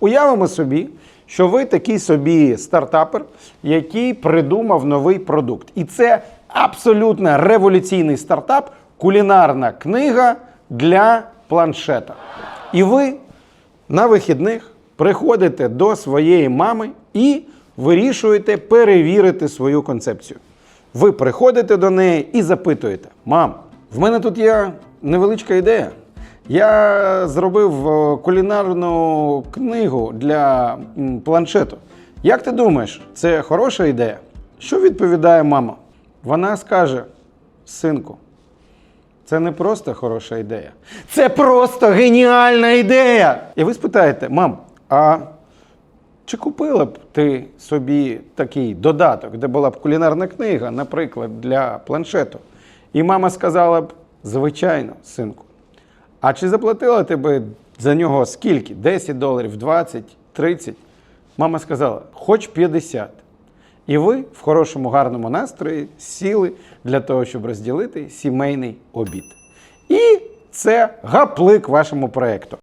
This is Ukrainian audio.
Уявимо собі, що ви такий собі стартапер, який придумав новий продукт. І це абсолютно революційний стартап, кулінарна книга для планшета. І ви на вихідних приходите до своєї мами і вирішуєте перевірити свою концепцію. Ви приходите до неї і запитуєте: Мам, в мене тут є невеличка ідея. Я зробив е, кулінарну книгу для планшету. Як ти думаєш, це хороша ідея? Що відповідає мама? Вона скаже: Синку, це не просто хороша ідея. Це просто геніальна ідея. І ви спитаєте, мам, а чи купила б ти собі такий додаток, де була б кулінарна книга, наприклад, для планшету? І мама сказала б: звичайно, синку. А чи заплатила тебе за нього скільки? 10 доларів, 20, 30? Мама сказала, хоч 50. І ви в хорошому гарному настрої сіли для того, щоб розділити сімейний обід. І це гаплик вашому проєкту.